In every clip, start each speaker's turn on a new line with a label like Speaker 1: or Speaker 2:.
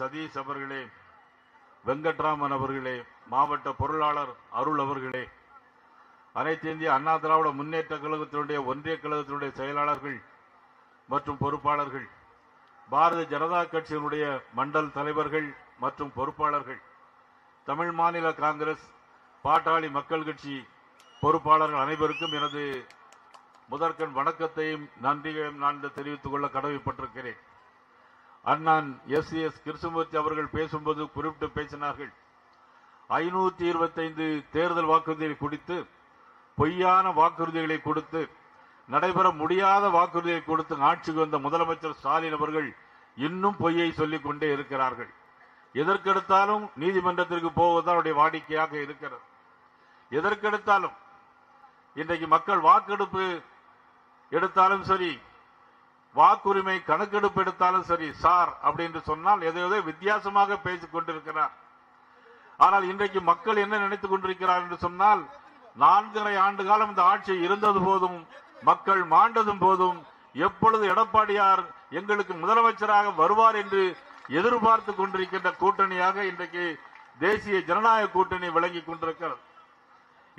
Speaker 1: சதீஷ் அவர்களே வெங்கட்ராமன் அவர்களே மாவட்ட பொருளாளர் அருள் அவர்களே அனைத்து இந்திய அண்ணா திராவிட முன்னேற்ற கழகத்தினுடைய ஒன்றிய கழகத்தினுடைய செயலாளர்கள் மற்றும் பொறுப்பாளர்கள் பாரதிய ஜனதா கட்சியினுடைய மண்டல் தலைவர்கள் மற்றும் பொறுப்பாளர்கள் தமிழ் மாநில காங்கிரஸ் பாட்டாளி மக்கள் கட்சி பொறுப்பாளர்கள் அனைவருக்கும் எனது முதற்கண் வணக்கத்தையும் நன்றியையும் நான் தெரிவித்துக் கொள்ள கடமைப்பட்டிருக்கிறேன். அண்ணான் எஸ் எஸ் கிருஷ்ணமூர்த்தி அவர்கள் பேசும்போது குறிப்பிட்டு பேசினார்கள். ஐநூத்தி இருபத்தைந்து தேர்தல் வாக்குறுதிகளை கொடுத்து பொய்யான வாக்குறுதிகளை கொடுத்து நடைபெற முடியாத வாக்குறுதியை கொடுத்து ஆட்சிக்கு வந்த முதலமைச்சர் ஸ்டாலின் அவர்கள் இன்னும் பொய்யை சொல்லிக் கொண்டே இருக்கிறார்கள். எதற்கெடுத்தாலும் நீதிமன்றத்திற்கு போவது அவருடைய வாடிக்கையாக இருக்கிறது. எதற்கெடுத்தாலும் இன்றைக்கு மக்கள் வாக்கெடுப்பு எடுத்தாலும் சரி வாக்குரிமை கணக்கெடுப்பு எடுத்தாலும் சரி சார் அப்படின்னு சொன்னால் எதை வித்தியாசமாக பேசிக் கொண்டிருக்கிறார். ஆனால் இன்றைக்கு மக்கள் என்ன நினைத்துக் கொண்டிருக்கிறார் என்று சொன்னால் நான்கரை ஆண்டு காலம் இந்த ஆட்சி இருந்தது போதும் மக்கள் மாண்டதும் போதும் எப்பொழுது எடப்பாடியார் எங்களுக்கு முதலமைச்சராக வருவார் என்று எதிர்பார்த்து கொண்டிருக்கின்ற கூட்டணியாக இன்றைக்கு தேசிய ஜனநாயக கூட்டணி விளங்கிக் கொண்டிருக்கிறது.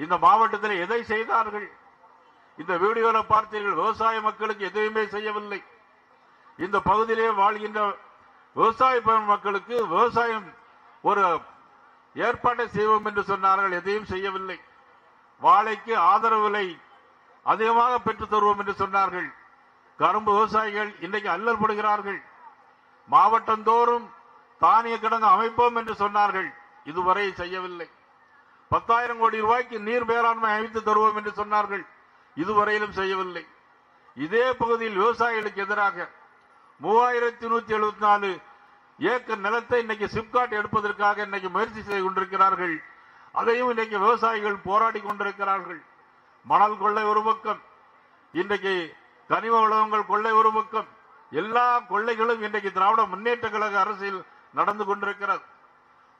Speaker 1: இந்த மாவட்டத்தில் எதை செய்தார்கள்? இந்த வீடியோல பார்த்தீர்கள் விவசாய மக்களுக்கு எதுவுமே செய்யவில்லை. இந்த பகுதியிலே வாழ்கின்ற விவசாய மக்களுக்கு விவசாயம் ஒரு ஏற்பாட்டை செய்வோம் என்று சொன்னார்கள் எதையும் செய்யவில்லை. வாழைக்கு ஆதரவு விலை அதிகமாக பெற்றுத் தருவோம் என்று சொன்னார்கள். கரும்பு விவசாயிகள் இன்றைக்கு அல்லற்படுகிறார்கள் மாவட்டந்தோறும் தானிய கிடங்கு அமைப்போம் என்று சொன்னார்கள். இதுவரை செய்யவில்லை. பத்தாயிரம் கோடி ரூபாய்க்கு நீர் மேலாண்மை அமைத்து தருவோம் என்று சொன்னார்கள். இதுவரையிலும் செய்யவில்லை. இதே பகுதியில் விவசாயிகளுக்கு எதிராக மூவாயிரத்தி நூத்தி எழுபத்தி நாலு ஏக்கர் நிலத்தை இன்னைக்கு சிப்காட் எடுப்பதற்காக இன்னைக்கு முயற்சி செய்து கொண்டிருக்கிறார்கள். அதையும் இன்னைக்கு விவசாயிகள் போராடி கொண்டிருக்கிறார்கள். மணல் கொள்ளை ஒரு பக்கம் இன்றைக்கு கனிம உலகங்கள் கொள்ளை ஒரு பக்கம் எல்லா கொள்ளைகளும் இன்றைக்கு திராவிட முன்னேற்ற கழக அரசில் நடந்து கொண்டிருக்கிறது.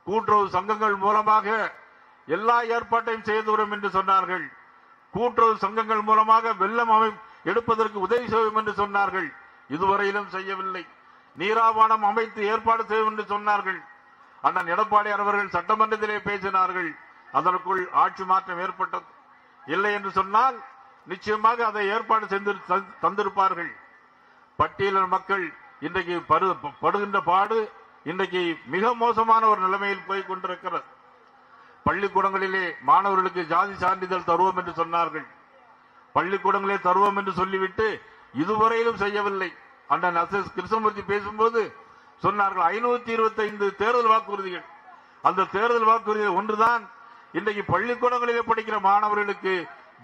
Speaker 1: கூட்டுறவு சங்கங்கள் மூலமாக எல்லா ஏற்பாட்டையும் செய்து வரும் என்று சொன்னார்கள். கூட்டுறவு சங்கங்கள் மூலமாக வெள்ளம் அமை எடுப்பதற்கு உதவி செய்வோம் என்று சொன்னார்கள். இதுவரையிலும் செய்யவில்லை. நீராபானம் அமைத்து ஏற்பாடு செய்வோம் என்று சொன்னார்கள். அண்ணன் எடப்பாடியார் அவர்கள் சட்டமன்றத்திலே பேசினார்கள். அதற்குள் ஆட்சி மாற்றம் ஏற்பட்டது. இல்லை என்று சொன்னால் நிச்சயமாக அதை ஏற்பாடு செய்து தந்- தந்திருப்பார்கள். பட்டியலர் மக்கள் இன்றைக்கு படு- படுகின்ற பாடு இன்றைக்கு மிக மோசமான ஒரு நிலைமையில் போய் கொண்டிருக்கிறது. பள்ளிக்கூடங்களிலே மாணவர்களுக்கு ஜாதி சான்றிதழ் தருவோம் என்று சொன்னார்கள். பள்ளிக்கூடங்களே தருவோம் என்று சொல்லிவிட்டு இதுவரையிலும் செய்யவில்லை. அண்ணன் அசஸ் கிருஷ்ணமூர்த்தி பேசும்போது சொன்னார்கள் ஐநூத்தி இருபத்தி ஐந்து தேர்தல் வாக்குறுதிகள். அந்த தேர்தல் வாக்குறுதிகள் ஒன்றுதான். இன்றைக்கு பள்ளிக்கூடங்களிலே படிக்கிற மாணவர்களுக்கு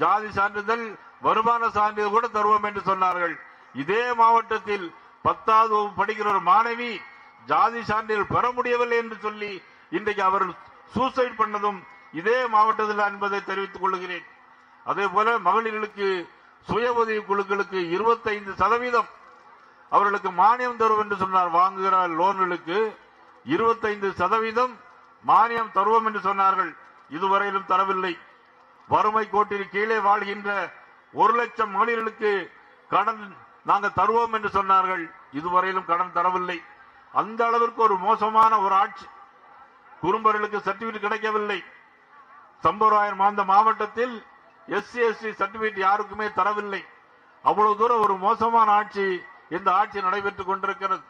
Speaker 1: ஜாதி சான்றிதழ் வருமான சான்றிதழ் கூட தருவோம் என்று சொன்னார்கள். இதே மாவட்டத்தில் பத்தாவது படிக்கிற ஒரு மாணவி ஜாதி சான்றிதழ் பெற முடியவில்லை என்று சொல்லி இன்றைக்கு அவர்கள் சூசைட் பண்ணதும் இதே மாவட்டத்தில் என்பதை தெரிவித்துக் கொள்கிறேன். அதே போல மகளிர்களுக்கு சுய உதவி குழுக்களுக்கு இருபத்தைந்து சதவீதம் அவர்களுக்கு மானியம் தருவோம் என்று சொன்னார். வாங்குகிற லோன்களுக்கு இருபத்தைந்து சதவீதம் மானியம் தருவோம் என்று சொன்னார்கள். இதுவரையிலும் தரவில்லை. வறுமை கோட்டில் கீழே வாழ்கின்ற ஒரு லட்சம் மகளிர்களுக்கு கடன் நாங்கள் தருவோம் என்று சொன்னார்கள். இதுவரையிலும் கடன் தரவில்லை. அந்த அளவிற்கு ஒரு மோசமான ஒரு ஆட்சி குறும்பர்களுக்கு சர்டிபிகேட் கிடைக்கவில்லை. சம்பராயன் மாந்த மாவட்டத்தில் எஸ்சி எஸ்டி சர்டிபிகேட் யாருக்குமே தரவில்லை. அவ்வளவு தூரம் ஒரு மோசமான ஆட்சி இந்த ஆட்சி நடைபெற்றுக் கொண்டிருக்கிறது.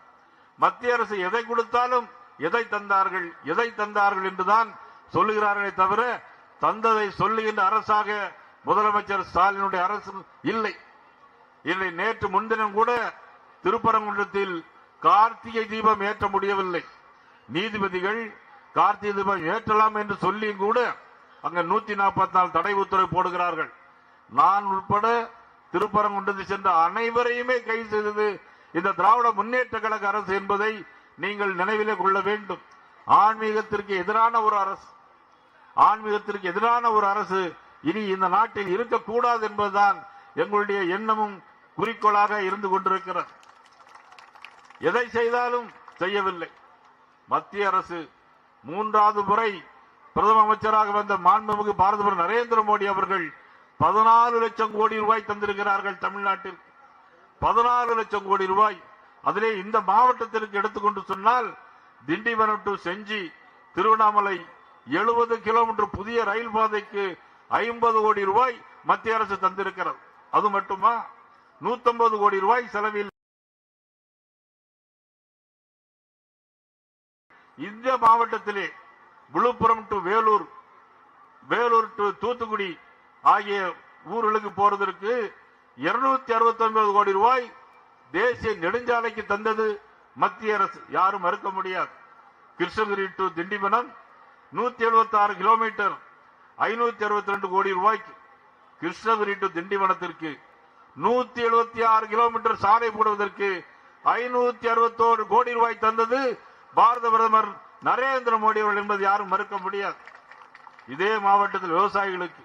Speaker 1: மத்திய அரசு எதை கொடுத்தாலும் எதை தந்தார்கள் எதை தந்தார்கள் என்றுதான் சொல்லுகிறார்களே தவிர தந்ததை சொல்லுகின்ற அரசாக முதலமைச்சர் ஸ்டாலினுடைய அரசு இல்லை. இல்லை நேற்று முன்தினம் கூட திருப்பரங்குன்றத்தில் கார்த்திகை தீபம் ஏற்ற முடியவில்லை. நீதிபதிகள் கார்த்திகை தீபம் ஏற்றலாம் என்று சொல்லியும் கூட அங்க நூத்தி நாற்பத்தி நாலு தடை உத்தரவு போடுகிறார்கள். நான் உட்பட திருப்பரங்குன்றத்தை சென்ற அனைவரையுமே கைது செய்தது இந்த திராவிட முன்னேற்ற கழக அரசு என்பதை நீங்கள் நினைவிலே கொள்ள வேண்டும். ஆன்மீகத்திற்கு எதிரான ஒரு அரசு ஆன்மீகத்திற்கு எதிரான ஒரு அரசு இனி இந்த நாட்டில் இருக்கக்கூடாது என்பதுதான் எங்களுடைய எண்ணமும் குறிக்கோளாக இருந்து கொண்டிருக்கிறது. எதை செய்தாலும் செய்யவில்லை. மத்திய அரசு மூன்றாவது முறை பிரதம அமைச்சராக வந்த மாண்புமிகு பாரத நரேந்திர மோடி அவர்கள் பதினாறு லட்சம் கோடி ரூபாய் தந்திருக்கிறார்கள் தமிழ்நாட்டிற்கு பதினாறு லட்சம் கோடி ரூபாய். அதிலே இந்த மாவட்டத்திற்கு எடுத்துக்கொண்டு சொன்னால் திண்டிவனம் டு செஞ்சி திருவண்ணாமலை எழுபது கிலோமீட்டர் புதிய ரயில் பாதைக்கு ஐம்பது கோடி ரூபாய் மத்திய அரசு தந்திருக்கிறது. அது மட்டுமா? 150 கோடி ரூபாய் செலவில் இந்த மாவட்டத்திலே விழுப்புரம் டு வேலூர் வேலூர் டு தூத்துக்குடி ஆகிய ஊர்களுக்கு போறதற்கு 269 கோடி ரூபாய் தேசிய நெடுஞ்சாலைக்கு தந்தது மத்திய அரசு. யாரும் மறுக்க முடியாது. கிருஷ்ணகிரி டு திண்டிவனம் 176 கிலோமீட்டர் 562 கோடி ரூபாய்க்கு. கிருஷ்ணகிரி டு திண்டிவனத்திற்கு 176 கிலோமீட்டர் சாலை போடுவதற்கு 561 கோடி ரூபாய் தந்தது பாரத பிரதமர் நரேந்திர மோடி அவர்கள் என்பது யாரும் மறுக்க முடியாது. இதே மாவட்டத்தில் விவசாயிகளுக்கு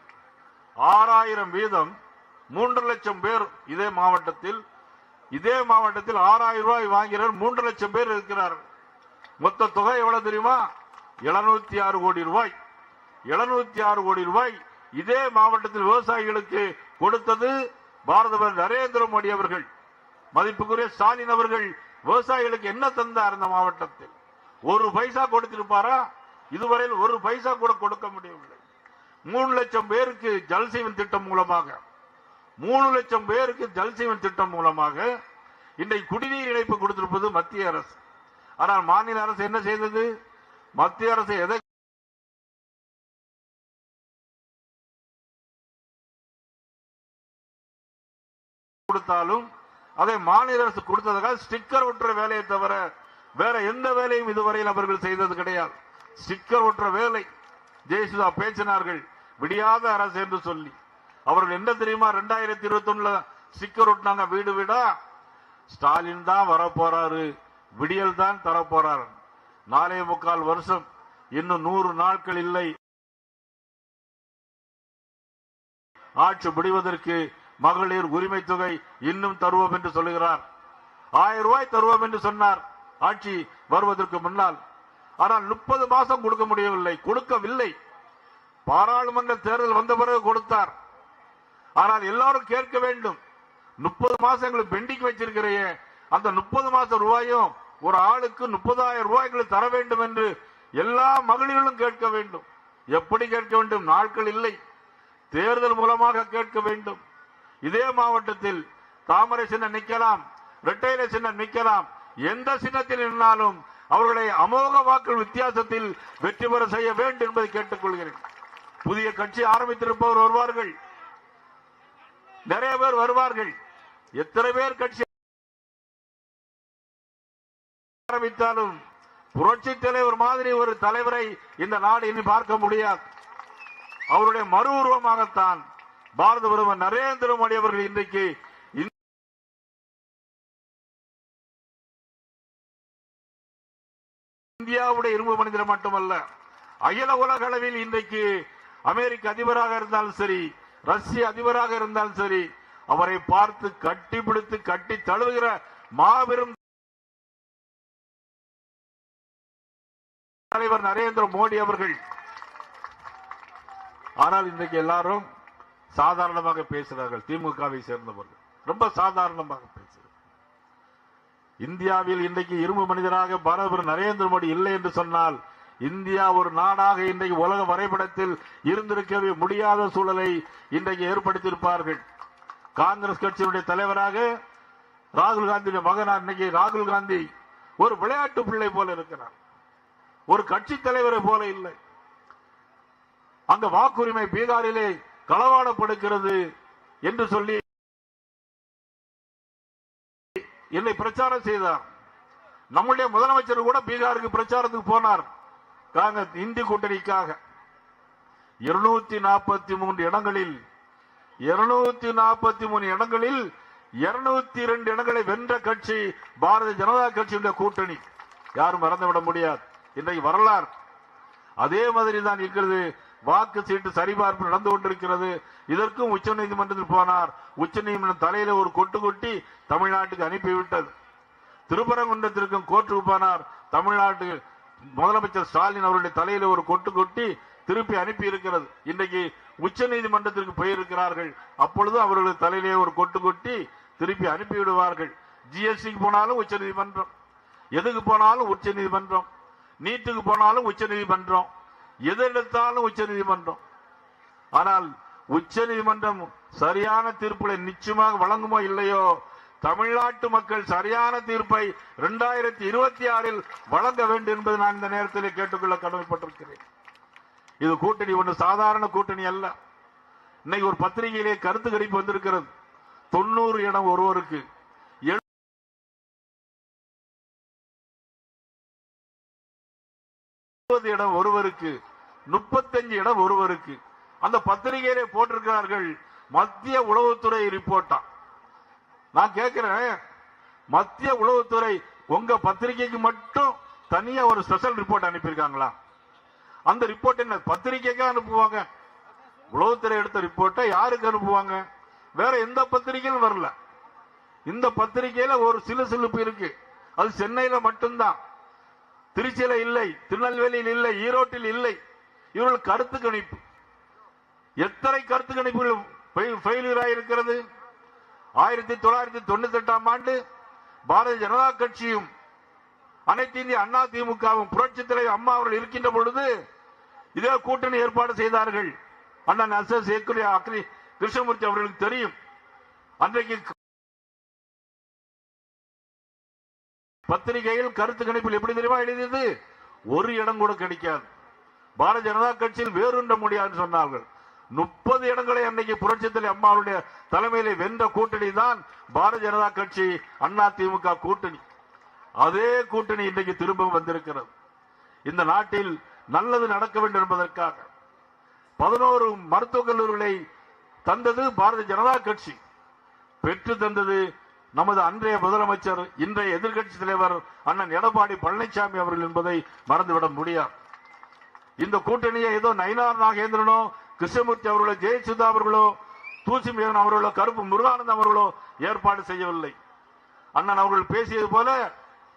Speaker 1: ஆறாயிரம் வீதம் மூன்று லட்சம் பேர் இதே மாவட்டத்தில் இதே மாவட்டத்தில் ஆறாயிரம் ரூபாய் வாங்கிறார் மூன்று லட்சம் பேர் இருக்கிறார்கள். மொத்த தொகை எவ்வளவு தெரியுமா? எழுநூத்தி ஆறு கோடி ரூபாய். எழுநூத்தி ஆறு கோடி ரூபாய் இதே மாவட்டத்தில் விவசாயிகளுக்கு கொடுத்தது பாரத நரேந்திர மோடி அவர்கள். மதிப்புக்குரிய ஸ்டாலின் அவர்கள் விவசாயிகளுக்கு என்ன தந்தார் இந்த மாவட்டத்தில்? ஒரு பைசா கொடுத்திருப்பாரா? இதுவரையில் ஒரு பைசா கூட கொடுக்க முடியவில்லை. மூணு லட்சம் பேருக்கு ஜல்சீவன் திட்டம் மூலமாக மூணு லட்சம் பேருக்கு ஜல்சீவன் திட்டம் மூலமாக இன்றைக்கு குடிநீர் இணைப்பு கொடுத்திருப்பது மத்திய அரசு. ஆனால் மாநில அரசு என்ன செய்தது? மத்திய அரசு எதை கொடுத்தாலும் அதை மாநில அரசு கொடுத்ததாக ஸ்டிக்கர் ஒட்டுற வேலையை தவிர வேற எந்த வேலையும் இதுவரையில் அவர்கள் செய்தது கிடையாது. ஸ்டிக்கர் ஒற்ற வேலை. ஜெயசுதா பேசினார்கள். விடியாத அரசு என்று சொல்லி. அவர்கள் என்ன தெரியுமா? ரெண்டாயிரத்தி இருபத்தி ஒண்ணுல ஸ்டிக்கர் ஒட்டினாங்க. வீடு வீடா? ஸ்டாலின் தான் வரப்போறாரு. விடியல் தான் தரப்போறாரு. நாலே முக்கால் வருஷம். இன்னும் நூறு நாட்கள் இல்லை. ஆட்சி முடிவதற்கு மகளிர் உரிமை தொகை இன்னும் தருவோம் என்று சொல்லுகிறார். ஆயிரம் ரூபாய் தருவோம் என்று சொன்னார். ஆட்சி வருவதற்கு முன்னால். ஆனால் முப்பது மாசம் கொடுக்க முடியவில்லை கொடுக்கவில்லை. பாராளுமன்ற தேர்தல் வந்த பிறகு கொடுத்தார். ஆனால் எல்லாரும் கேட்க வேண்டும் முப்பது மாசங்களுக்கு பெண்டிங் வச்சிருக்கிறையே அந்த முப்பது மாசம் ரூபாயும் ஒரு ஆளுக்கு முப்பதாயிரம் ரூபாய்களை தர வேண்டும் என்று எல்லா மகளிர்களும் கேட்க வேண்டும். எப்படி கேட்க வேண்டும்? நாட்கள் இல்லை. தேர்தல் மூலமாக கேட்க வேண்டும். இதே மாவட்டத்தில் தாமரை சின்ன நிக்கலாம் ரெட்டையில சின்ன நிக்கலாம் எந்த சின்னத்தில் நின்றாலும் அவர்களை அமோக வாக்கள் வித்தியாசத்தில் வெற்றி பெற செய்ய வேண்டும் என்பதை கேட்டுக்கொள்கிறேன். புதிய கட்சி ஆரம்பித்திருப்பவர் வருவார்கள். நிறைய பேர் வருவார்கள். எத்தனை பேர் கட்சி ஆரம்பித்தாலும் புரட்சி தலைவர் மாதிரி ஒரு தலைவரை இந்த நாடு இனி பார்க்க முடியாது. அவருடைய மறு உருவமாகத்தான் பாரத பிரதமர் நரேந்திர மோடி அவர்கள் இன்றைக்கு இந்தியாவுடைய இரும்பு மனிதர் மட்டுமல்ல அகில உலக அளவில் இன்றைக்கு அமெரிக்க அதிபராக இருந்தாலும் சரி ரஷ்ய அதிபராக இருந்தாலும் சரி அவரை பார்த்து கட்டி பிடித்து கட்டி தழுவுகிற மாபெரும் தலைவர் நரேந்திர மோடி அவர்கள். ஆனால் இன்றைக்கு எல்லாரும் சாதாரணமாக பேசுகிறார்கள் திமுகவை சேர்ந்தவர்கள். ரொம்ப சாதாரணமாக பேசுகிறார்கள். இந்தியாவில் இன்றைக்கு இரும்பு மனிதராக பிரதமர் நரேந்திர மோடி இல்லை என்று சொன்னால் இந்தியா ஒரு நாடாக இன்றைக்கு உலக வரைபடத்தில் இருந்திருக்கவே முடியாத சூழலை இன்றைக்கு ஏற்படுத்தியிருப்பார்கள். காங்கிரஸ் கட்சியினுடைய தலைவராக ராகுல் காந்தியுடைய மகனார் இன்னைக்கு ராகுல் காந்தி ஒரு விளையாட்டு பிள்ளை போல இருக்கிறார். ஒரு கட்சி தலைவரை போல இல்லை. அந்த வாக்குரிமை பீகாரிலே களவாடப்படுகிறது என்று சொல்லி பிரச்சாரம் செய்தார். நம்முடைய முதலமைச்சர் கூட பீகாருக்கு பிரச்சாரத்துக்கு போனார். காங்கிரஸ் இந்தி கூட்டணிக்காக. இருநூத்தி நாற்பத்தி மூன்று இடங்களில் இருநூத்தி நாற்பத்தி மூணு இடங்களில் இருநூத்தி இரண்டு இடங்களை வென்ற கட்சி பாரதிய ஜனதா கட்சியுடைய கூட்டணி. யாரும் மறந்துவிட முடியாது. இன்றைக்கு வரலாறு. அதே மாதிரி தான் இருக்கிறது வாக்கு சீட்டு சரிபார்ப்பு நடந்து கொண்டிருக்கிறது. இதற்கும் உச்ச நீதிமன்றத்தில் போனார். உச்ச நீதிமன்றம் தலையில ஒரு கொட்டு கொட்டி தமிழ்நாட்டுக்கு அனுப்பிவிட்டது. திருப்பரங்குன்றத்திற்கும் கோர்ட்டுக்கு போனார். தமிழ்நாட்டு முதலமைச்சர் ஸ்டாலின் அவருடைய தலையில ஒரு கொட்டு கொட்டி திருப்பி அனுப்பி இருக்கிறது இன்றைக்கு உச்ச நீதிமன்றத்திற்கு போயிருக்கிறார்கள். அப்பொழுது அவர்களுக்கு தலையிலே ஒரு கொட்டு கொட்டி திருப்பி அனுப்பி விடுவார்கள் ஜிஎஸ்டிக்கு போனாலும் உச்ச நீதிமன்றம். எதுக்கு போனாலும் உச்ச நீதிமன்றம். நீட்டுக்கு போனாலும் உச்ச நீதிமன்றம். எதெடுத்தாலும் உச்ச நீதிமன்றம். ஆனால் உச்ச நீதிமன்றம் சரியான தீர்ப்புகளை நிச்சயமாக வழங்குமோ இல்லையோ? தமிழ்நாட்டு மக்கள் சரியான தீர்ப்பை இரண்டாயிரத்தி இருபத்தி ஆறில் வழங்க வேண்டும் என்பது நான் இந்த நேரத்தில் கேட்டுக்கொள்ள கடமைப்பட்டிருக்கிறேன். இது கூட்டணி ஒன்று சாதாரண கூட்டணி அல்ல. இன்னைக்கு ஒரு பத்திரிகையிலே கருத்து கணிப்பு வந்திருக்கிறது. தொண்ணூறு இடம் ஒருவருக்கு. முப்பது இடம் ஒருவருக்கு முப்பத்தஞ்சு இடம் ஒருவருக்கு. அந்த பத்திரிகையிலே போட்டிருக்கிறார்கள் மத்திய உளவுத்துறை ரிப்போர்ட்டா. நான் கேட்கிறேன் மத்திய உளவுத்துறை உங்க பத்திரிகைக்கு மட்டும் தனியா ஒரு ஸ்பெஷல் ரிப்போர்ட் அனுப்பியிருக்காங்களா? அந்த ரிப்போர்ட் என்ன பத்திரிகைக்கா அனுப்புவாங்க? உளவுத்துறை எடுத்த ரிப்போர்ட்டை யாருக்கு அனுப்புவாங்க? வேற எந்த பத்திரிகையும் வரல. இந்த பத்திரிகையில ஒரு சிலு சிலுப்பு இருக்கு. அது சென்னையில மட்டும்தான். திருச்சியில இல்லை திருநெல்வேலியில் இல்லை ஈரோட்டில் இல்லை. இவர்கள் கருத்து கணிப்பு. எத்தனை கருத்து கணிப்புகள் ஃபெயிலியர் இருக்கிறது ஆயிரத்தி தொள்ளாயிரத்தி தொண்ணூத்தி எட்டாம் ஆண்டு பாரதிய ஜனதா கட்சியும் அனைத்து இந்திய அண்ணா திமுகவும் புரட்சி தலைவர் அம்மா அவர்கள் இருக்கின்ற பொழுது இதே கூட்டணி ஏற்பாடு செய்தார்கள். அண்ணன் எஸ் அக்ரி கிருஷ்ணமூர்த்தி அவர்களுக்கு தெரியும். அன்றைக்கு பத்திரிகையில் கருத்து கணிப்பில் எப்படி தெரியுமா எழுதியது? ஒரு இடம் கூட கிடைக்காது. பாரதிய ஜனதா கட்சியில் வேறுண்ட முடியாதுன்னு சொன்னார்கள். முப்பது இடங்களை அன்னைக்கு புரட்சித்தலை அம்மாவுடைய தலைமையிலே வென்ற கூட்டணி தான் பாரதிய ஜனதா கட்சி அண்ணா திமுக கூட்டணி. அதே கூட்டணி இன்றைக்கு திரும்பவும் வந்திருக்கிறது. இந்த நாட்டில் நல்லது நடக்க வேண்டும் என்பதற்காக பதினோரு மருத்துவக் கல்லூரிகளை தந்தது பாரதிய ஜனதா கட்சி. பெற்று தந்தது நமது அன்றைய முதலமைச்சர் இன்றைய எதிர்க்கட்சி தலைவர் அண்ணன் எடப்பாடி பழனிசாமி அவர்கள் என்பதை மறந்துவிட முடியாது. இந்த கூட்டணியை ஏதோ நயினார் நாகேந்திரனோ கிருஷ்ணமூர்த்தி அவர்களோ ஜெயசுதா அவர்களோ தூசி மேகன் அவர்களோ கருப்பு முருகானந்தம் அவர்களோ ஏற்பாடு செய்யவில்லை. அண்ணன் அவர்கள் பேசியது போல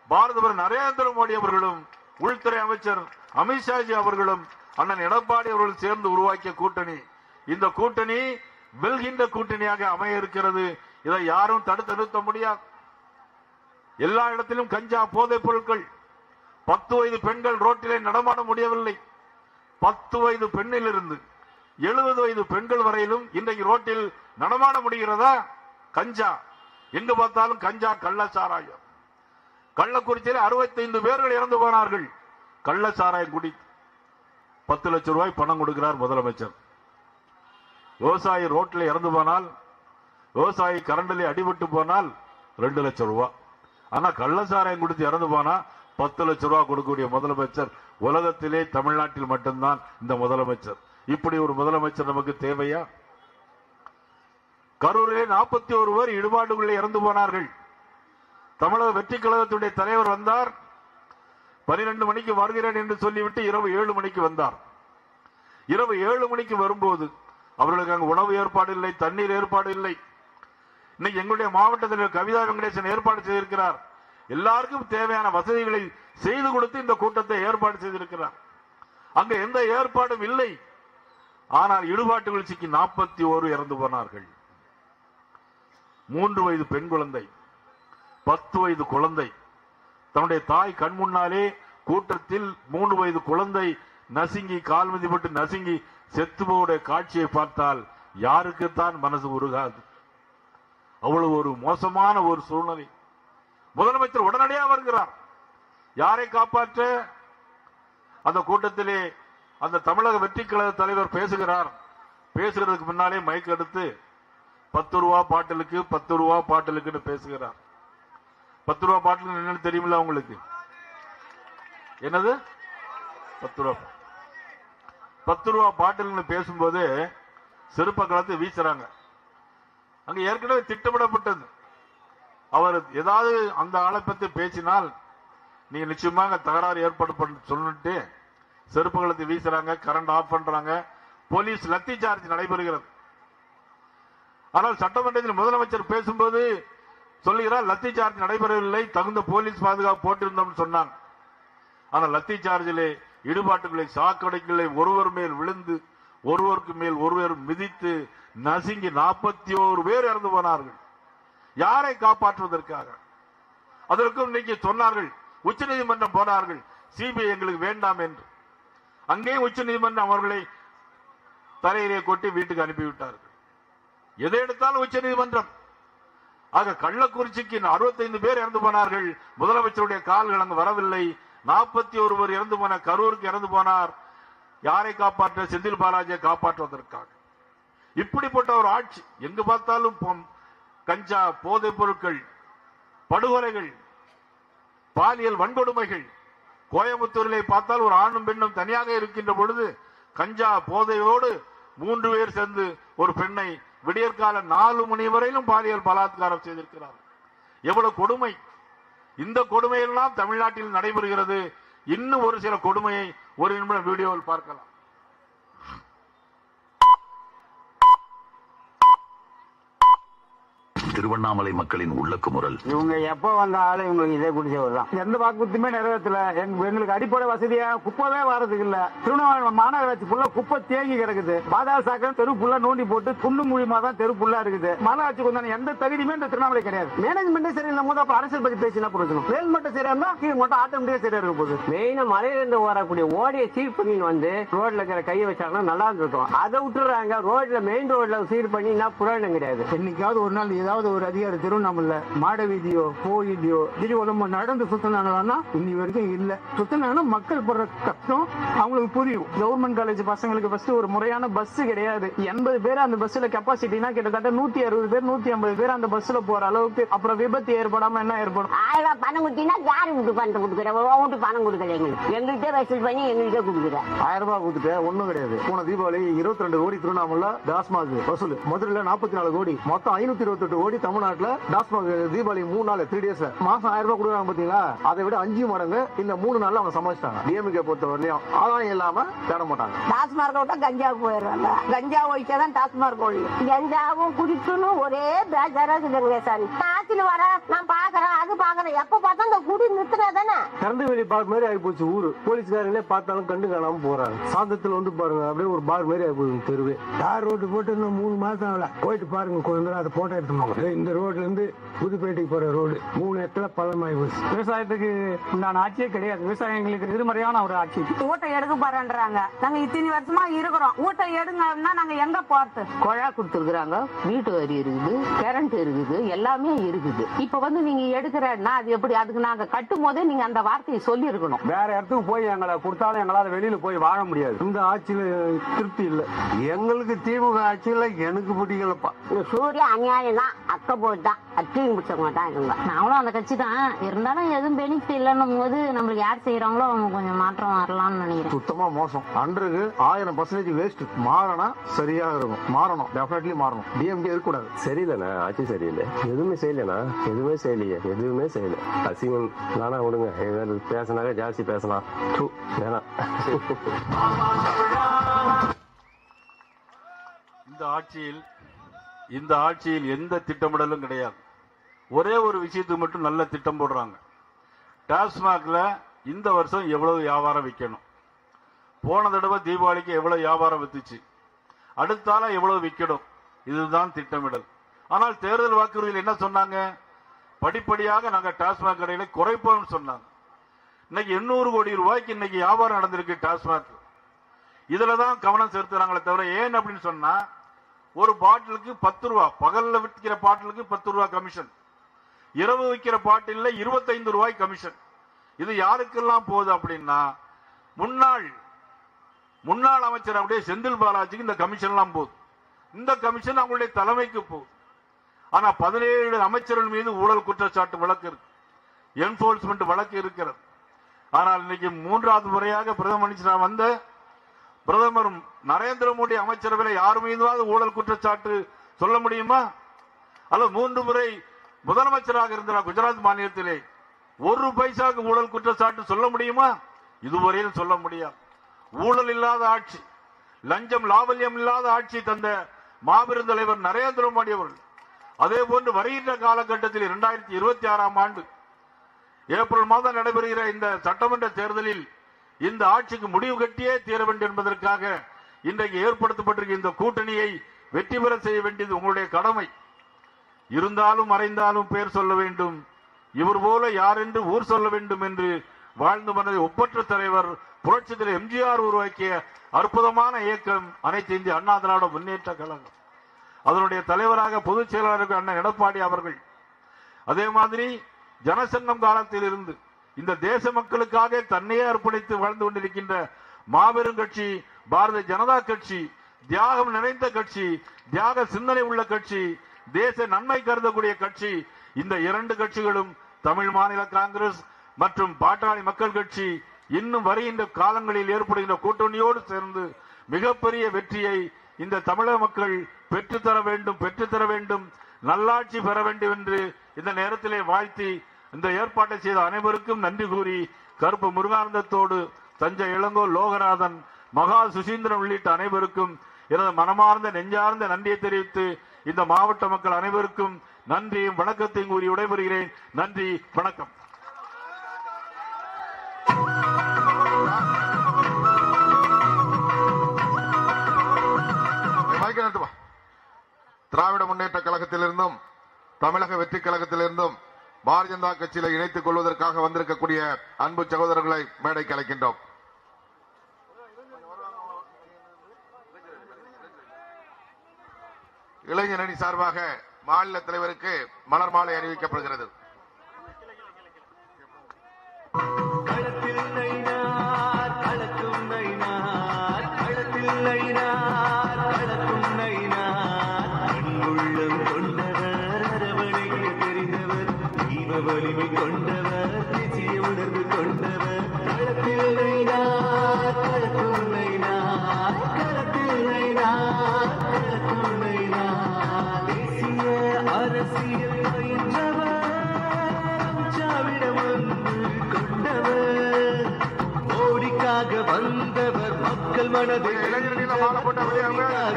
Speaker 1: பாரத நரேந்திர மோடி அவர்களும் உள்துறை அமைச்சர் அமித்ஷாஜி அவர்களும் அண்ணன் எடப்பாடி அவர்கள் சேர்ந்து உருவாக்கிய கூட்டணி. இந்த கூட்டணி வெல்கின்ற கூட்டணியாக அமைய இருக்கிறது இதை யாரும் தடுத்து நிறுத்த முடியாது. எல்லா இடத்திலும் கஞ்சா போதைப் பொருட்கள் பத்து வயது பெண்கள் ரோட்டிலே நடமாட முடியவில்லை. பத்து வயது பெண்ணிலிருந்து எழுபது வயது பெண்கள் வரையிலும் இன்றைக்கு ரோட்டில் நடமாட முடிகிறதா? கஞ்சா. எங்கு பார்த்தாலும் கஞ்சா கள்ளச்சாராயம். கள்ளக்குறிச்சியில் அறுபத்தைந்து பேர்கள் இறந்து போனார்கள். கள்ளச்சாராயம் குடி. பத்து லட்சம் ரூபாய் பணம் கொடுக்கிறார் முதலமைச்சர். விவசாயி ரோட்டில் இறந்து போனால் விவசாயி கரண்டில் அடிபட்டு போனால் ரெண்டு லட்சம் ரூபா. ஆனா கள்ளச்சாராயம் கொடுத்து இறந்து போனா பத்து லட்ச ரூபா கொடுக்கக்கூடிய முதலமைச்சர் உலகத்திலே தமிழ்நாட்டில் மட்டும்தான் இந்த முதலமைச்சர். இப்படி ஒரு முதலமைச்சர் நமக்கு தேவையா? கரூரிலே நாற்பத்தி ஒருவர் இடுபாடுகளே இடுபாடுகளில் இறந்து போனார்கள். தமிழக வெற்றி கழகத்துடைய தலைவர் வந்தார். பனிரெண்டு மணிக்கு வருகிறேன் என்று சொல்லிவிட்டு இரவு ஏழு மணிக்கு வந்தார். இரவு ஏழு மணிக்கு வரும்போது அவர்களுக்கு அங்கு உணவு ஏற்பாடு இல்லை தண்ணீர் ஏற்பாடு இல்லை. இன்னைக்கு எங்களுடைய மாவட்டத்தில் கவிதா வெங்கடேசன் ஏற்பாடு செய்திருக்கிறார். எல்லாருக்கும் தேவையான வசதிகளை செய்து கொடுத்து இந்த கூட்டத்தை ஏற்பாடு செய்திருக்கிறார். அங்க எந்த ஏற்பாடும் இல்லை. ஆனால் இடுபாட்டு வீழ்ச்சிக்கு நாற்பத்தி ஓரு இறந்து போனார்கள். மூன்று வயது பெண் குழந்தை பத்து வயது குழந்தை. தன்னுடைய தாய் கண் முன்னாலே கூட்டத்தில் மூன்று வயது குழந்தை நசுங்கி கால் மிதிப்பட்டு நசுங்கி செத்துபோடைய காட்சியை பார்த்தால் யாருக்குத்தான் மனசு உருகாது. அவ்வளவு ஒரு மோசமான ஒரு சூழ்நிலை. முதலமைச்சர் உடனடியாக வருகிறார். யாரை காப்பாற்ற? அந்த கூட்டத்திலே அந்த தமிழக வெற்றி கழக தலைவர் பேசுகிறார். பேசுறதுக்கு முன்னாலே மைக் எடுத்து பத்து ரூபா பாட்டிலுக்கு பத்து ரூபா பாட்டிலுக்குன்னு பேசுகிறார். பத்து ரூபா பாட்டில் என்னன்னு தெரியுமில்ல உங்களுக்கு? என்னது? பத்து ரூபா. பத்து ரூபா பாட்டில்னு பேசும்போது சிறுப்ப கலத்து வீசுறாங்க. அங்கு ஏற்கனவே திட்டமிடப்பட்டது. அவர் ஏதாவது அந்த ஆளை பத்தி பேசினால் நீங்க நிச்சயமாக தகராறு ஏற்பாடு பண்ண சொல்லிட்டு செருப்பு கலத்து வீசுறாங்க கரண்ட் ஆஃப் பண்றாங்க. போலீஸ் லத்தி சார்ஜ் நடைபெறுகிறது. ஆனால் சட்டமன்றத்தில் முதலமைச்சர் பேசும்போது சொல்லுகிறார் லத்தி சார்ஜ் நடைபெறவில்லை தகுந்த போலீஸ் பாதுகாப்பு போட்டிருந்தோம் சொன்னாங்க ஆனால் லத்தி சார்ஜிலே ஈடுபாட்டுகளை சாக்கடைகளை ஒருவர் மேல் விழுந்து ஒருவருக்கு மேல் ஒருவர் மிதித்து நசுங்கி நாற்பத்தி ஓரு பேர் இறந்து போனார்கள். யாரை காப்பாற்றுவதற்காக? அதற்கும் இன்னைக்கு சொன்னார்கள் உச்ச நீதிமன்றம் போனார்கள் சிபிஐ எங்களுக்கு வேண்டாம் என்று. அங்கே உச்ச நீதிமன்றம் அவர்களை தரையிலே கொட்டி வீட்டுக்கு அனுப்பிவிட்டார்கள். எதை எடுத்தாலும் உச்ச நீதிமன்றம்? ஆக கள்ளக்குறிச்சிக்கு அறுபத்தைந்து பேர் இறந்து போனார்கள் முதலமைச்சருடைய கால்கள் அங்கு வரவில்லை நாற்பத்தி ஒருவர் இறந்து போன கரூருக்கு இறந்து போனார் யாரை காப்பாற்ற செந்தில் பாலாஜியை காப்பாற்றுவதற்காக. இப்படிப்பட்ட ஒரு ஆட்சி எங்கு பார்த்தாலும் கஞ்சா போதைப் பொருட்கள் படுகொலைகள் பாலியல் வன்கொடுமைகள் கோயம்புத்தூரிலே பார்த்தால் ஒரு ஆணும் பெண்ணும் தனியாக இருக்கின்ற பொழுது கஞ்சா போதையோடு மூன்று பேர் சேர்ந்து ஒரு பெண்ணை விடியற்கால நாலு மணி வரையிலும் பாலியல் பலாத்காரம் செய்திருக்கிறார் எவ்வளவு கொடுமை! இந்த கொடுமையெல்லாம் தமிழ்நாட்டில் நடைபெறுகிறது. இன்னும் ஒரு சில கொடுமையை ஒரு நிமிடம் வீடியோவில் பார்க்கலாம்.
Speaker 2: திருவண்ணாமலை மக்களின் உள்ள குமுறல்
Speaker 3: இவங்க எப்ப வந்தாலும் இவங்களுக்கு இதே குடிச்சவர் தான். எந்த வாக்குறுதியுமே நிறைவேற்றல. எங்க- எங்களுக்கு அடிப்படை வசதியா குப்பவே வரதுக்கு இல்ல. திருவண்ணாமலை மாநகராட்சி ஃபுல்லா குப்பை தேங்கி கிடக்குது. பாதாள சாக்கடை தெரு ஃபுல்லா நோண்டி போட்டு குண்டு மூலியமா தான் தெரு ஃபுல்லா இருக்குது. மாநகராட்சி கொஞ்சம் எந்த தகுதியுமே இந்த திருவண்ணாமலை கிடையாது. மேனேஜ்மெண்டே சரியில்லை. போது அப்புறம் அரசியல் பத்தி பேசினா புரிஞ்சுக்கணும் மேல் மட்டும் சரியா இருந்தா கீழ் மட்டும் ஆட்டோமேட்டிக்கா சரியா இருக்க போகுது.
Speaker 4: மெயினா மலையில இருந்து வரக்கூடிய ஓடையை சீர் பண்ணின்னு வந்து ரோட்ல இருக்கிற கையை வச்சாங்கன்னா நல்லா இருந்திருக்கும். அதை விட்டுறாங்க. ரோட்ல மெயின் ரோட்ல சீர் பண்ணி என்ன புரோஜனம் கிடையாது.
Speaker 3: என்னைக்காவது ஒரு நாள் ஏதாவது ஒரு அதிகாரி திருவண்ணாமலை மாட வீதியோ கோயிலையோ திருவண்ணாமலை நடந்து சுத்தினாங்கன்னா இன்னி வரைக்கும் இல்ல. சுத்தினாங்கன்னா மக்கள் படுற கஷ்டம் அவங்களுக்கு புரியும். கவர்மெண்ட் காலேஜ் பசங்களுக்கு ஃபர்ஸ்ட் ஒரு முறையான பஸ் கிடையாது. எண்பது பேர் அந்த பஸ்ல கெப்பாசிட்டினா கிட்டத்தட்ட நூத்தி அறுபது பேர் நூத்தி ஐம்பது பேர் அந்த பஸ்ல போற அளவுக்கு அப்புறம் விபத்து ஏற்படாம என்ன ஏற்படும்?
Speaker 5: ஆயிரம் பணம் கொடுத்தீங்கன்னா யாரு வீட்டு பணத்தை கொடுக்குற? வீட்டு பணம் கொடுக்கல எங்களுக்கு. எங்கள்கிட்ட வசூல் பண்ணி எங்கள்கிட்ட கொடுக்குற.
Speaker 3: ஆயிரம் ரூபாய் கொடுத்துட்டு ஒண்ணும் கிடையாது. போன தீபாவளி இருபத்தி ரெண்டு கோடி திருவண்ணாமலை டாஸ்மாக் வசூல். மதுரையில நாற்பத்தி நாலு கோடி. மொத்தம் ஐநூத்தி இருபத்தி எட்டு கோடி தமிழ்நாட்டுல டாஸ்மாக் தீபாவளி மூணு நாள் த்ரீ டேஸ்ல மாசம் ஆயிரம் ரூபாய் கொடுக்குறாங்க பாத்தீங்களா? அதை விட அஞ்சு மடங்கு இந்த மூணு நாள்ல அவங்க சமாளிச்சிட்டாங்க. டிஎம்கே பொறுத்த வரலையும் ஆதாயம் இல்லாம தேட மாட்டாங்க.
Speaker 5: டாஸ்மார்க் விட்டா கஞ்சாவுக்கு போயிடுறாங்க. கஞ்சா ஒழிச்சாதான் டாஸ்மார்க் ஒழியும். கஞ்சாவும் குடிக்கணும் ஒரே பேஜாரா இருக்குதுங்க சார். ஆத்துல வர நான் பாக்குறேன் அது பாக்குறேன். எப்ப பார்த்தா இந்த குடி நிறுத்தினா தானே
Speaker 3: திறந்த வெளி பார் மாதிரி ஆகி போச்சு ஊரு. போலீஸ்காரங்களே பார்த்தாலும் கண்டு காணாம போறாங்க. சாந்தத்துல வந்து பாருங்க அப்படியே ஒரு பார் மாதிரி ஆகி போகுது தெருவே. தார் ரோடு போட்டு இன்னும் மூணு மாசம் ஆகல. போயிட்டு பாருங்க கொஞ்ச நேரம் அதை போட்டோ எடுத்துமாங்க இந்த ரோட்ல இருந்து புதுப்பேட்டைக்கு போற ரோடு. மூணு இடத்துல பள்ளமாகி போச்சு. விவசாயத்துக்கு உண்டான ஆட்சியே கிடையாது. விவசாயிகளுக்கு எதிர்மறையான ஒரு ஆட்சி.
Speaker 6: ஊட்ட எடுக்க போறேன்றாங்க. நாங்க இத்தனை வருஷமா இருக்கிறோம். ஊட்ட எடுங்கன்னா நாங்க எங்க போறது?
Speaker 7: குழா கொடுத்துருக்குறாங்க. வீட்டு வரி இருக்குது. கரண்ட் இருக்குது. எல்லாமே இருக்குது. இப்ப வந்து நீங்க எடுக்கிறன்னா அது எப்படி அதுக்கு நாங்க கட்டும் போதே நீங்க அந்த வார்த்தையை சொல்லி இருக்கணும்
Speaker 3: வேற இடத்துக்கு போய் எங்களை கொடுத்தாலும் எங்களால வெளியில போய் வாழ முடியாது. இந்த ஆட்சியில திருப்தி இல்ல. எங்களுக்கு திமுக ஆட்சியில எனக்கு பிடிக்கலப்பா.
Speaker 5: சூரிய அநியாயம் தான் அக்க போட்டு தான். அத்தையும் பிடிச்சவங்க தான் இவங்க.
Speaker 8: நாங்களும் அந்த கட்சி தான். இருந்தாலும் எதுவும் பெனிஃபிட் இல்லைன்னும் போது நம்மளுக்கு யார் செய்யறாங்களோ அவங்க கொஞ்சம் மாற்றம் வரலாம்னு நினைக்கிறேன்.
Speaker 3: சுத்தமா மோசம். அன்றைக்கு ஆயிரம் பர்சன்டேஜ் வேஸ்ட் மாறினா சரியாக இருக்கும். மாறணும். டெஃபினெட்லி மாறணும். டிஎம்கே இருக்கக்கூடாது.
Speaker 9: சரியில்லைண்ணா. ஆட்சி சரியில்லை. எதுவுமே செய்யலண்ணா. எதுவுமே செய்யலையே. எதுவுமே செய்யல. அசிங்கம் நானா விடுங்க. ஏதாவது பேசினாக்க ஜாஸ்தி பேசலாம். வேணாம்.
Speaker 1: இந்த ஆட்சியில் இந்த ஆட்சியில் எந்த திட்டமிடலும் கிடையாது. ஒரே ஒரு விஷயத்துக்கு மட்டும் நல்ல திட்டம் போடுறாங்க. டாஸ்மாகில் இந்த வருஷம் எவ்வளவு வியாபாரம் விற்கணும் போன தடவை தீபாவளிக்கு எவ்வளவு வியாபாரம் வித்துச்சு? அடுத்தால எவ்வளவு விற்கணும் இதுதான் திட்டமிடல். ஆனால் தேர்தல் வாக்குறுதியில் என்ன சொன்னாங்க? படிப்படியாக நாங்கள் டாஸ்மாக் கடைகளை குறைப்போம்னு சொன்னாங்க. இன்னைக்கு எண்ணூறு கோடி ரூபாய்க்கு இன்னைக்கு வியாபாரம் நடந்திருக்கு டாஸ்மாக் இதில் தான் கவனம் செலுத்துறாங்களே தவிர ஏன் அப்படின்னு சொன்னால் ஒரு பாட்டிலுக்கு பத்து ரூபா பகல்ல விற்கிற பாட்டிலுக்கு பத்து ரூபா கமிஷன் இரவு விற்கிற பாட்டில இருபத்தைந்து ரூபாய் கமிஷன் இது யாருக்கெல்லாம் போகுது அப்படின்னா முன்னாள் முன்னாள் அமைச்சர் அப்படியே செந்தில் பாலாஜிக்கு இந்த கமிஷன்லாம் போகுது. இந்த கமிஷன் அவங்களுடைய தலைமைக்கு போகுது. ஆனா பதினேழு அமைச்சர்கள் மீது ஊழல் குற்றச்சாட்டு வழக்கு இருக்கு. என்போர்ஸ்மெண்ட் வழக்கு இருக்கிறது. ஆனால் இன்னைக்கு மூன்றாவது முறையாக பிரதம மனுஷனா வந்த பிரதமர் நரேந்திர மோடி அமைச்சரவையில் யார் மீதுவாவது ஊழல் குற்றச்சாட்டு சொல்ல முடியுமா? அல்லது மூன்று முறை முதலமைச்சராக இருந்தார் குஜராத் மாநிலத்திலே ஒரு பைசாக்கு ஊழல் குற்றச்சாட்டு சொல்ல முடியுமா? இதுவரையிலும் சொல்ல முடியாது. ஊழல் இல்லாத ஆட்சி லஞ்சம் லாவல்யம் இல்லாத ஆட்சி தந்த மாபெரும் தலைவர் நரேந்திர மோடி அவர்கள் அதே போன்று வருகின்ற காலகட்டத்தில் இரண்டாயிரத்தி இருபத்தி ஆறாம் ஆண்டு ஏப்ரல் மாதம் நடைபெறுகிற இந்த சட்டமன்ற தேர்தலில் இந்த ஆட்சிக்கு முடிவு கட்டியே தீர வேண்டும் என்பதற்காக இன்றைக்கு ஏற்படுத்தப்பட்டிருக்க இந்த கூட்டணியை வெற்றி பெற செய்ய வேண்டியது உங்களுடைய கடமை. இருந்தாலும் மறைந்தாலும் பேர் சொல்ல வேண்டும். இவர் போல யார் என்று ஊர் சொல்ல வேண்டும் என்று வாழ்ந்து மனதை ஒப்பற்ற தலைவர் புரட்சி எம்ஜிஆர் உருவாக்கிய அற்புதமான இயக்கம் அனைத்து இந்திய அண்ணா திராவிட முன்னேற்ற கழகம். அதனுடைய தலைவராக பொதுச் செயலாளருக்கு அண்ணன் எடப்பாடி அவர்கள். அதே மாதிரி ஜனசங்கம் காலத்தில் இருந்து இந்த தேச மக்களுக்காக தன்னையே அர்ப்பணித்து வாழ்ந்து கொண்டிருக்கின்ற மாபெரும் கட்சி பாரதிய ஜனதா கட்சி தியாகம் நிறைந்த கட்சி தியாக சிந்தனை உள்ள கட்சி தேச நன்மை கருதக்கூடிய கட்சி இந்த இரண்டு கட்சிகளும் தமிழ் மாநில காங்கிரஸ் மற்றும் பாட்டாளி மக்கள் கட்சி இன்னும் வருகின்ற காலங்களில் ஏற்படுகின்ற கூட்டணியோடு சேர்ந்து மிகப்பெரிய வெற்றியை இந்த தமிழக மக்கள் பெற்றுத்தர வேண்டும் பெற்றுத்தர வேண்டும் நல்லாட்சி பெற வேண்டும் என்று இந்த நேரத்திலே வாழ்த்தி இந்த ஏற்பாட்டை செய்த அனைவருக்கும் நன்றி கூறி கருப்பு முருகானந்தத்தோடு தஞ்சை இளங்கோ லோகநாதன் மகா சுசீந்திரன் உள்ளிட்ட அனைவருக்கும் எனது மனமார்ந்த நெஞ்சார்ந்த நன்றியை தெரிவித்து இந்த மாவட்ட மக்கள் அனைவருக்கும் நன்றியும் வணக்கத்தையும் கூறி விடைபெறுகிறேன். நன்றி வணக்கம்.
Speaker 10: திராவிட முன்னேற்ற கழகத்திலிருந்தும் தமிழக வெற்றி கழகத்திலிருந்தும் பாரதிய ஜனதா கட்சியில இணைத்துக் கொள்வதற்காக வந்திருக்கக்கூடிய அன்பு சகோதரர்களை மேடைக்கு அழைக்கின்றோம். இளைஞரணி சார்பாக மாநில தலைவருக்கு மலர் மாலை அறிவிக்கப்படுகிறது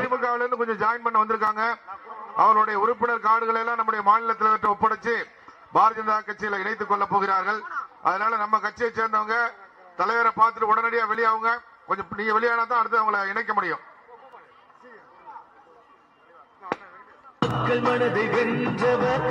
Speaker 10: திமுகவில இருந்து கொஞ்சம் ஜாயின் பண்ண வந்திருக்காங்க. அவருடைய உறுப்பினர் கார்டுகளை எல்லாம் நம்முடைய மாநில தலைவர்கிட்ட ஒப்படைச்சு பாரதிய ஜனதா கட்சியில இணைத்துக் கொள்ள போகிறார்கள். அதனால நம்ம கட்சியை சேர்ந்தவங்க தலைவரை பார்த்துட்டு உடனடியா வெளியாகுங்க கொஞ்சம் நீங்க வெளியானா தான் அடுத்து அவங்களை இணைக்க முடியும்.
Speaker 11: மக்கள் மனதை வென்றவர்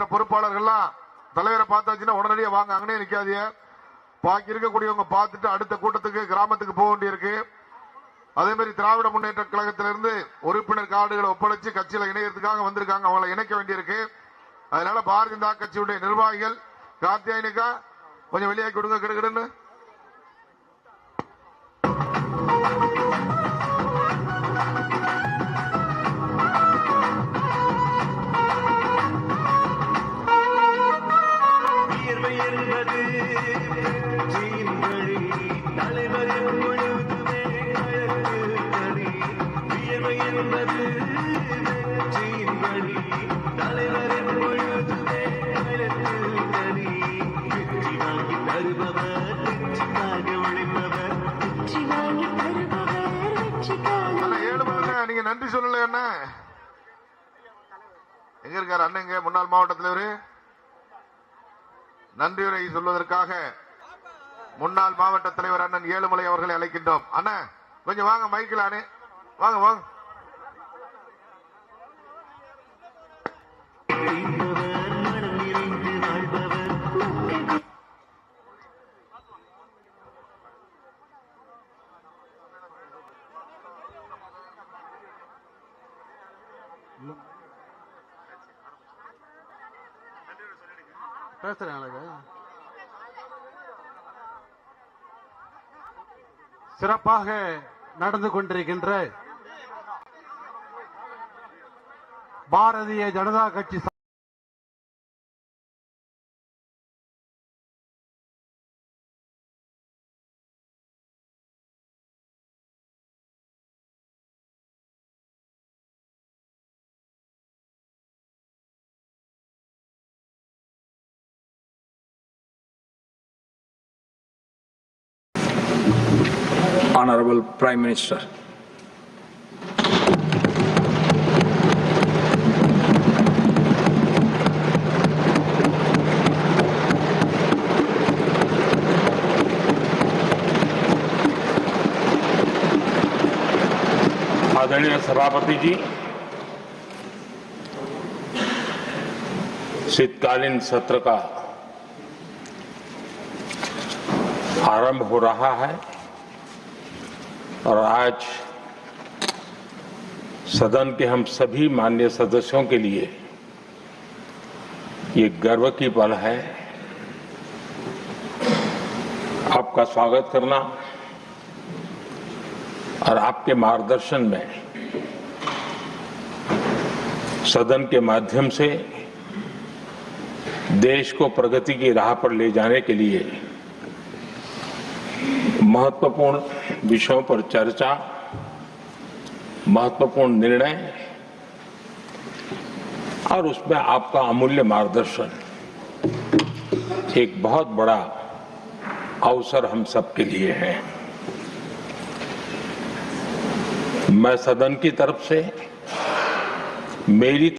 Speaker 10: மற்ற பொறுப்பாளர்கள்லாம் தலைவரை பார்த்தாச்சுன்னா உடனடியே வாங்க அங்கனே நிக்காதீங்க. பாக்கி இருக்கக்கூடியவங்க பார்த்துட்டு அடுத்த கூட்டத்துக்கு கிராமத்துக்கு போக வேண்டியிருக்கு. அதே மாதிரி திராவிட முன்னேற்ற கழகத்திலிருந்து உறுப்பினர் கார்டுகளை ஒப்படைச்சு கட்சியில இணையறதுக்காக வந்திருக்காங்க. அவங்களை இணைக்க வேண்டியிருக்கு. அதனால பாரதிய ஜனதா கட்சியுடைய நிர்வாகிகள் கார்த்தியாயனுக்கா கொஞ்சம் வெளியாக்கி விடுங்க கிடுகிடுன்னு. நன்றி சொல்லல என்ன எங்க இருக்காரு அண்ணங்க முன்னாள் மாவட்ட தலைவர் நன்றியுரை சொல்வதற்காக முன்னாள் மாவட்ட தலைவர் அண்ணன் ஏழுமலை அவர்களை அழைக்கின்றோம். அண்ணன் கொஞ்சம் வாங்க மைக்கில் அண்ணே. வாங்க வாங்க.
Speaker 3: சிறப்பாக நடந்து கொண்டிருக்கின்ற பாரதிய ஜனதா கட்சி
Speaker 12: Honorable Prime Minister.
Speaker 13: आदरणीय सभापति जी शीतकालीन सत्र का आरंभ हो रहा है और आज सदन के हम सभी मान्य सदस्यों के लिए ये गर्व की पल है। आपका स्वागत करना और आपके मार्गदर्शन में सदन के माध्यम से देश को प्रगति की राह पर ले जाने के लिए महत्वपूर्ण विषयों पर चर्चा, महत्वपूर्ण निर्णय और उसमें आपका अमूल्य मार्गदर्शन। एक बहुत बड़ा अवसर हम सबके लिए है। मैं सदन की तरफ़ से मेरी